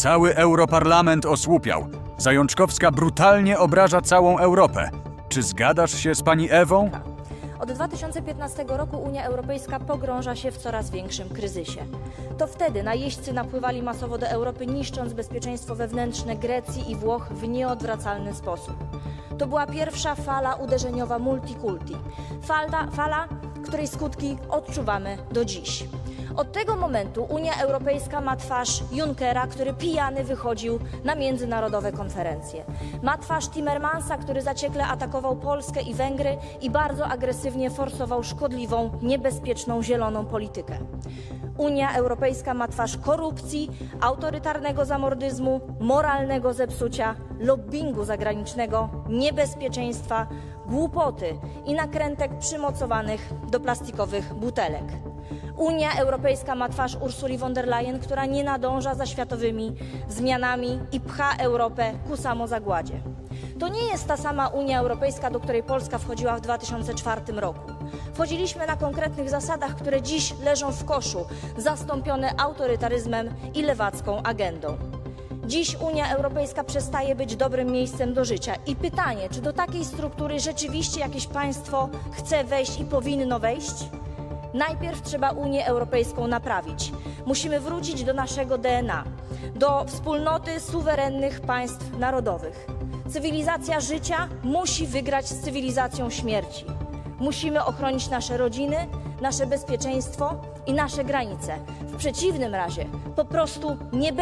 Cały Europarlament osłupiał. Zajączkowska brutalnie obraża całą Europę. Czy zgadasz się z pani Ewą? Od 2015 roku Unia Europejska pogrąża się w coraz większym kryzysie. To wtedy najeźdźcy napływali masowo do Europy, niszcząc bezpieczeństwo wewnętrzne Grecji i Włoch w nieodwracalny sposób. To była pierwsza fala uderzeniowa multikulti. Fala, fala, której skutki odczuwamy do dziś. Od tego momentu Unia Europejska ma twarz Junckera, który pijany wychodził na międzynarodowe konferencje. Ma twarz Timmermansa, który zaciekle atakował Polskę i Węgry i bardzo agresywnie forsował szkodliwą, niebezpieczną zieloną politykę. Unia Europejska ma twarz korupcji, autorytarnego zamordyzmu, moralnego zepsucia, lobbingu zagranicznego, niebezpieczeństwa, głupoty i nakrętek przymocowanych do plastikowych butelek. Unia Europejska ma twarz Ursuli von der Leyen, która nie nadąża za światowymi zmianami i pcha Europę ku samozagładzie. To nie jest ta sama Unia Europejska, do której Polska wchodziła w 2004 roku. Wchodziliśmy na konkretnych zasadach, które dziś leżą w koszu, zastąpione autorytaryzmem i lewacką agendą. Dziś Unia Europejska przestaje być dobrym miejscem do życia. I pytanie, czy do takiej struktury rzeczywiście jakieś państwo chce wejść i powinno wejść? Najpierw trzeba Unię Europejską naprawić. Musimy wrócić do naszego DNA, do wspólnoty suwerennych państw narodowych. Cywilizacja życia musi wygrać z cywilizacją śmierci. Musimy ochronić nasze rodziny, nasze bezpieczeństwo i nasze granice. W przeciwnym razie po prostu nie będzie.